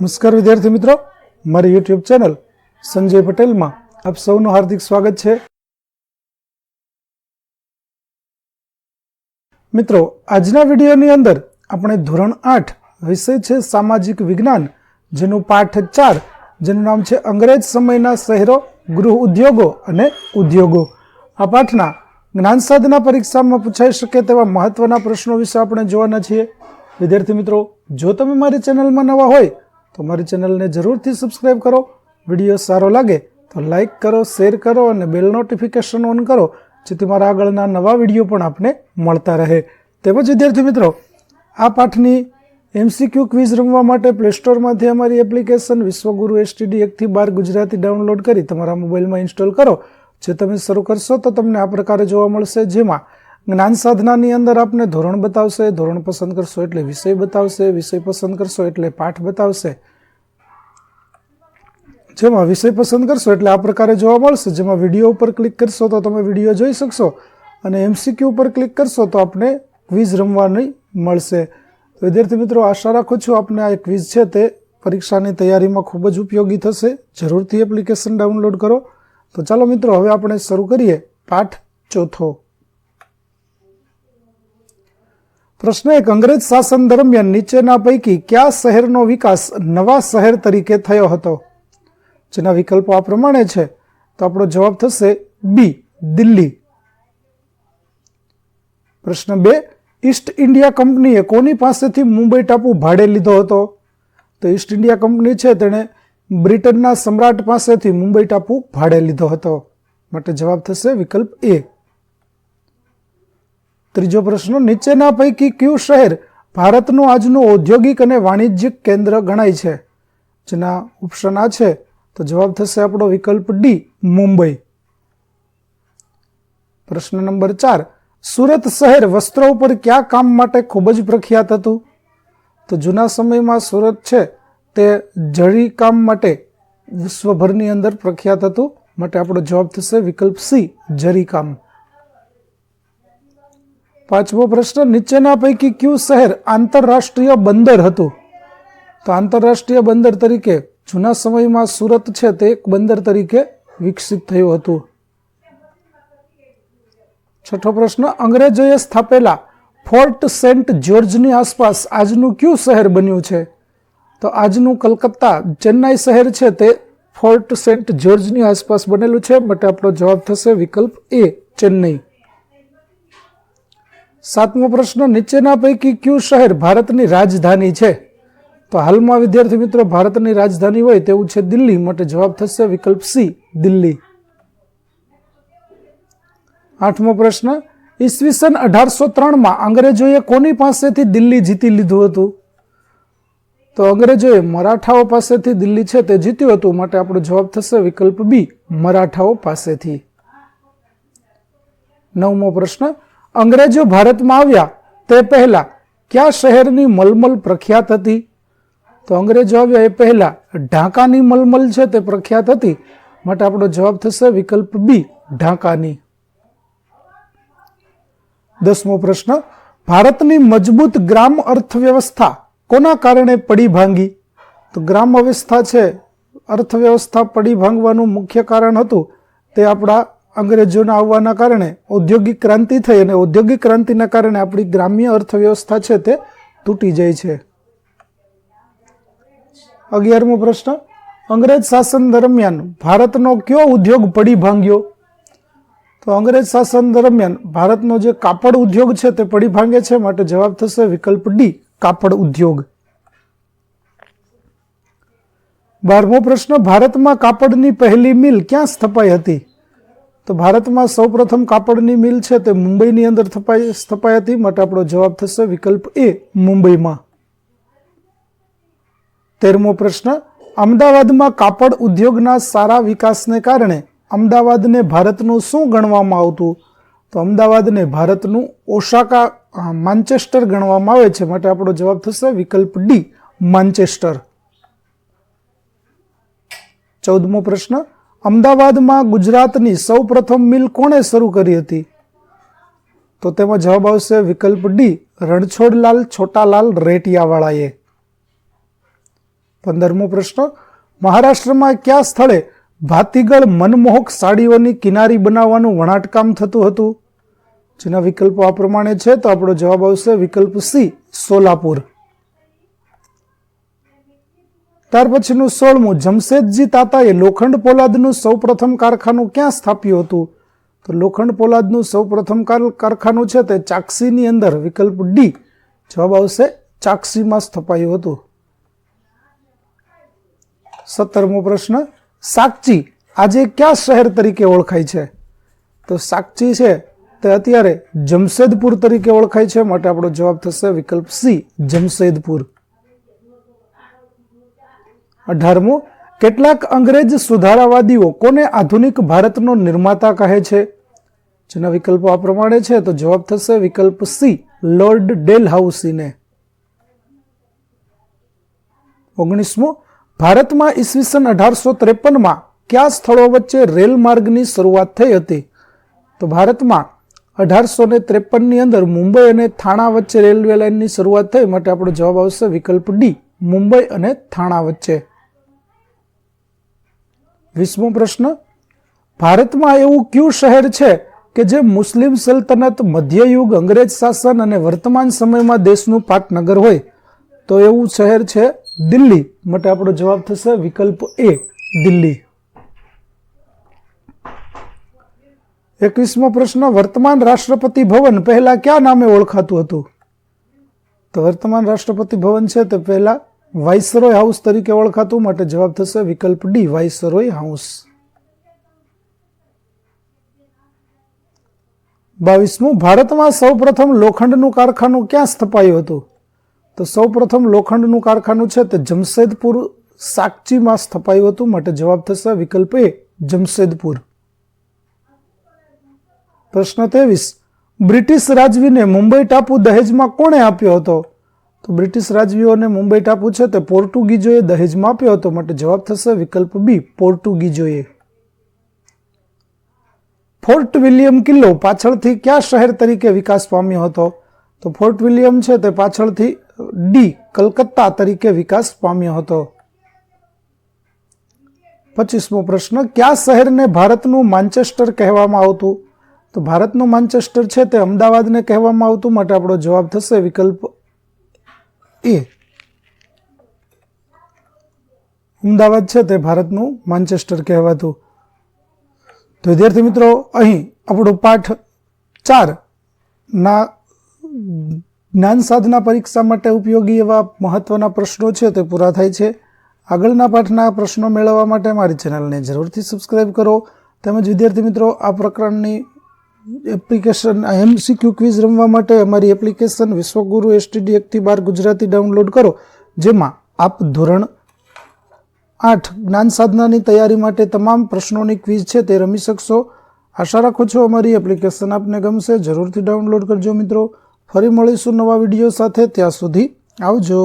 નમસ્કાર વિદ્યાર્થી મિત્રો. મારી યુટ્યુબ ચેનલ સંજય પટેલમાં આપ સૌનું હાર્દિક સ્વાગત છે. મિત્રો, આજના વિડીયોની અંદર આપણે ધોરણ આઠ વિષય છે સામાજિક વિજ્ઞાન, જેનું પાઠ ચાર, જેનું નામ છે અંગ્રેજ સમયના શહેરો, ગૃહ ઉદ્યોગો અને ઉદ્યોગો. આ પાઠના જ્ઞાન સાધના પરીક્ષામાં પૂછાઈ શકે તેવા મહત્વના પ્રશ્નો વિશે આપણે જોવાના છીએ. વિદ્યાર્થી મિત્રો, જો તમે મારી ચેનલમાં નવા હોય તો મારી ચેનલને જરૂરથી સબસ્ક્રાઈબ કરો. વીડિયો સારો લાગે તો લાઈક કરો શેર કરો અને બેલ નોટિફિકેશન ઓન કરો, જેથી મારા આગળના નવા વીડિયો પણ આપને મળતા રહે. તેમજ વિદ્યાર્થી મિત્રો, આ પાઠની એમસીક્યુ ક્વિઝ રમવા માટે પ્લે સ્ટોરમાંથી અમારી એપ્લિકેશન વિશ્વગુરુ એસટીડી એકથી બાર ગુજરાતી ડાઉનલોડ કરી તમારા મોબાઈલમાં ઇન્સ્ટોલ કરો. જે તમે શરૂ કરશો તો તમને આ પ્રકારે જોવા મળશે. જેમાં જ્ઞાન સાધનાની અંદર આપને ધોરણ બતાવશે, ધોરણ પસંદ કરશો એટલે વિષય બતાવશે, વિષય પસંદ કરશો એટલે પાઠ બતાવશે. જેમાં વિષય પસંદ કરશો એટલે આ પ્રકારે જોવા મળશે. જેમાં વીડિયો ઉપર ક્લિક કરશો તો તમે વીડિયો જોઈ શકશો અને એમસીક્યુ ઉપર ક્લિક કરશો તો આપને ક્વિઝ રમવાની મળશે. વિદ્યાર્થી મિત્રો, આશા રાખું છું આપને આ ક્વિઝ છે તે પરીક્ષાની તૈયારીમાં ખૂબ જ ઉપયોગી થશે. જરૂરથી એપ્લિકેશન ડાઉનલોડ કરો. તો ચાલો મિત્રો, હવે આપણે શરૂ કરીએ. પાઠ ચોથો. પ્રશ્ન એક, અંગ્રેજ શાસન દરમિયાન નીચેના પૈકી કયા શહેરનો વિકાસ નવા શહેર તરીકે થયો હતો? જેના વિકલ્પો આ પ્રમાણે છે. તો આપણો જવાબ થશે બી દિલ્હી. પ્રશ્ન બે ઈસ્ટ ઇન્ડિયા કંપનીએ કોની પાસેથી મુંબઈ ટાપુ ભાડે લીધો હતો? તો ઈસ્ટ ઇન્ડિયા કંપની છે, તેણે બ્રિટનના સમ્રાટ પાસેથી મુંબઈ ટાપુ ભાડે લીધો હતો. માટે જવાબ થશે વિકલ્પ એ ત્રીજો પ્રશ્ન, નીચેના પૈકી કયું શહેર ભારતનું આજનું ઔદ્યોગિક અને વાણિજ્યિક કેન્દ્ર ગણાય છે? જેના ઓપ્શન આ છે, તો જવાબ થશે આપણો વિકલ્પ ડી મુંબઈ. પ્રશ્ન નંબર ચાર, સુરત શહેર વસ્ત્રો ઉપર કયા કામ માટે ખૂબ જ પ્રખ્યાત હતું? તો જૂના સમયમાં સુરત છે, તે જળી કામ માટે વિશ્વભરની અંદર પ્રખ્યાત હતું. માટે આપણો જવાબ થશે વિકલ્પ સી જરી કામ. પાંચમો પ્રશ્ન, નીચેના પૈકી કયું શહેર આંતરરાષ્ટ્રીય બંદર હતું? તો આંતરરાષ્ટ્રીય બંદર તરીકે જૂના સમયમાં સુરત છે તે એક બંદર તરીકે વિકસિત થયું હતું. છઠ્ઠો પ્રશ્ન, અંગ્રેજોએ સ્થાપેલા ફોર્ટ સેન્ટ જ્યોર્જની આસપાસ આજનું કયું શહેર બન્યું છે? તો આજનું કલકત્તા ચેન્નાઈ શહેર છે તે ફોર્ટ સેન્ટ જ્યોર્જની આસપાસ બનેલું છે, માટે આપણો જવાબ થશે વિકલ્પ એ, ચેન્નઈ. સાતમો પ્રશ્ન, નીચેના પૈકી કયું શહેર ભારતની રાજધાની છે? તો હાલમાં, વિદ્યાર્થી મિત્રો, ભારતની રાજધાની હોય તેવું છે દિલ્હી. માટે જવાબ થશે વિકલ્પ સી, દિલ્હી. આઠમો પ્રશ્ન, ઈસવીસન અઢારસો ત્રણમાં અંગ્રેજોએ કોની પાસેથી દિલ્હી જીતી લીધું હતું? તો અંગ્રેજોએ મરાઠાઓ પાસેથી દિલ્હી છે તે જીત્યું હતું. માટે આપણો જવાબ થશે વિકલ્પ બી, મરાઠાઓ પાસેથી. નવમો પ્રશ્ન અંગ્રેજો ભારતમાં આવ્યા તે પહેલાં કયા શહેરની મલમલ પ્રખ્યાત હતી? તો અંગ્રેજો આવ્યા એ પહેલાં ઢાકાની મલમલ છે તે પ્રખ્યાત હતી. માટે આપણો જવાબ થશે વિકલ્પ બી ઢાકાની. દસમો પ્રશ્ન, ભારતની મજબૂત ગ્રામ અર્થવ્યવસ્થા કોના કારણે પડી ભાંગી? તો ગ્રામ અવસ્થા છે, અર્થવ્યવસ્થા પડી ભાંગવાનું મુખ્ય કારણ હતું તે આપણા અંગ્રેજોના આવવાના કારણે ઔદ્યોગિક ક્રાંતિ થઈ અને ઔદ્યોગિક ક્રાંતિના કારણે આપણી ગ્રામ્ય અર્થવ્યવસ્થા છે તે તૂટી જાય છે. અગિયારમો પ્રશ્ન. અંગ્રેજ શાસન દરમિયાન ભારતનો કયો ઉદ્યોગ પડી ભાંગ્યો? તો અંગ્રેજ શાસન દરમિયાન ભારતનો જે કાપડ ઉદ્યોગ છે તે પડી ભાંગે છે માટે જવાબ થશે વિકલ્પ ડી, કાપડ ઉદ્યોગ. બારમો પ્રશ્ન. ભારતમાં કાપડની પહેલી મિલ ક્યાં સ્થપાઈ હતી? તો ભારતમાં સૌપ્રથમ કાપડની મિલ છે તે મુંબઈની અંદર સ્થપાઈ સ્થપાઈ હતી. માટે આપણો જવાબ થશે વિકલ્પ એ, મુંબઈમાં. તેરમો પ્રશ્ન, અમદાવાદમાં કાપડ ઉદ્યોગના સારા વિકાસને કારણે અમદાવાદને ભારતનું શું ગણવામાં આવતું? તો અમદાવાદને ભારતનું ઓશાકા માન્ચેસ્ટર ગણવામાં આવે છે. માટે આપણો જવાબ થશે વિકલ્પ ડી, માન્ચેસ્ટર. ચૌદમો પ્રશ્ન અમદાવાદમાં ગુજરાતની સૌ પ્રથમ મિલ કોણે શરૂ કરી હતી? તો તેમાં જવાબ આવશે વિકલ્પ ડી, રણછોડલાલ છોટાલાલ રેટિયાવાળાએ. પંદરમો પ્રશ્ન, મહારાષ્ટ્રમાં કયા સ્થળે ભાતીગળ મનમોહક સાડીઓની કિનારી બનાવવાનું વણાટકામ થતું હતું? જેના વિકલ્પો આ પ્રમાણે છે, તો આપણો જવાબ આવશે વિકલ્પ સી, સોલાપુર. ત્યાર પછીનું સોળમું, જમશેદજી તાતાએ લોખંડ પોલાદનું સૌપ્રથમ કારખાનું ક્યાં સ્થાપ્યું હતું? તો લોખંડ પોલાદનું સૌપ્રથમ કાર- કારખાનું છે તે ચાકસીની અંદર, વિકલ્પ ડી. જવાબ આવશે, ચાકસીમાં સ્થપાયું હતું. સત્તરમો પ્રશ્ન સાકચી આજે કયા શહેર તરીકે ઓળખાય છે? તો સાકચી છે તે અત્યારે જમશેદપુર તરીકે ઓળખાય છે, માટે આપણો જવાબ થશે વિકલ્પ સી, જમશેદપુર. અઢારમું, કેટલાક અંગ્રેજ સુધારાવાદીઓ કોને આધુનિક ભારતનો નિર્માતા કહે છે? જેના વિકલ્પો આ પ્રમાણે છે, તો જવાબ થશે વિકલ્પ સી, લોર્ડ ડેલ ઓગણીસમો ઓગણીસમું, ભારતમાં ઈસવીસન અઢારસો ત્રેપનમાં કયા સ્થળો વચ્ચે રેલ માર્ગની શરૂઆત થઈ હતી? તો ભારતમાં અઢારસો ને ત્રેપનની અંદર મુંબઈ અને થાણા વચ્ચે રેલવે લાઇનની શરૂઆત થઈ, માટે આપણો જવાબ આવશે વિકલ્પ ડી, મુંબઈ અને થાણા વચ્ચે. વીસમો પ્રશ્ન, ભારતમાં એવું કયું શહેર છે કે જે મુસ્લિમ સલ્તનત મધ્યયુગ અંગ્રેજ શાસન અને વર્તમાન સમયમાં દેશનું પાટનગર હોય? તો એવું શહેર છે દિલ્હી. માટે આપણો જવાબ થશે વિકલ્પ એ, દિલ્હી. એકવીસમો પ્રશ્ન, વર્તમાન રાષ્ટ્રપતિ ભવન પહેલા કયા નામે ઓળખાતું હતું? તો વર્તમાન રાષ્ટ્રપતિ ભવન છે તે પહેલા વાઇસરોય હાઉસ તરીકે ઓળખાતું, માટે જવાબ થશે વિકલ્પ ડી, વાઇસરોય હાઉસ. બાવીસમું, ભારતમાં સૌપ્રથમ લોખંડનું કારખાનું ક્યાં સ્થપાયું હતું? તો સૌપ્રથમ લોખંડનું કારખાનું છે તે જમશેદપુર સાકચીમાં સ્થપાયું હતું, માટે જવાબ થશે વિકલ્પ એ, જમશેદપુર. પ્રશ્ન ત્રેવીસ, બ્રિટિશ રાજવીને મુંબઈ ટાપુ દહેજમાં કોણે આપ્યો હતો? તો બ્રિટિશ રાજવીઓને મુંબઈ ટાપુ છે તે પોર્ટુગીઝોએ દહેજમાં આપ્યો હતો. માટે જવાબ થશે વિકલ્પ બી પોર્ટુગીઝોએ. ફોર્ટ વિલિયમ કિલ્લો પાછળથી કયા શહેર તરીકે વિકાસ પામ્યો હતો? તો ફોર્ટ વિલિયમ છે તે પાછળથી ડી કલકત્તા તરીકે વિકાસ પામ્યો હતો. પચીસમો પ્રશ્ન, કયા શહેરને ભારતનું માન્ચેસ્ટર કહેવામાં આવતું? તો ભારતનું માન્ચેસ્ટર છે તે અમદાવાદને કહેવામાં આવતું. માટે આપણો જવાબ થશે વિકલ્પ એ. અમદાવાદ છે તે ભારતનું માન્ચેસ્ટર કહેવાતું. તો વિદ્યાર્થી મિત્રો, અહીં આપણો પાઠ ચાર. ના, જ્ઞાન સાધના પરીક્ષા માટે ઉપયોગી એવા મહત્વના પ્રશ્નો છે તે પૂરા થાય છે. આગળના પાઠના પ્રશ્નો મેળવવા માટે મારી ચેનલને જરૂરથી સબસ્ક્રાઈબ કરો. તેમજ વિદ્યાર્થી મિત્રો, આ પ્રકરણની એપ્લિકેશન એમસીક્યુ ક્વિઝ રમવા માટે અમારી એપ્લિકેશન વિશ્વગુરુ એસટીડી એકથી બાર ગુજરાતી ડાઉનલોડ કરો, જેમાં આપ ધોરણ આઠ જ્ઞાન સાધનાની તૈયારી માટે તમામ પ્રશ્નોની ક્વિઝ છે તે રમી શકશો. આશા રાખું છું અમારી એપ્લિકેશન આપને ગમશે. જરૂરથી ડાઉનલોડ કરજો મિત્રો. ફરી મળીશું નવા વીડિયો સાથે. ત્યાં સુધી આવજો.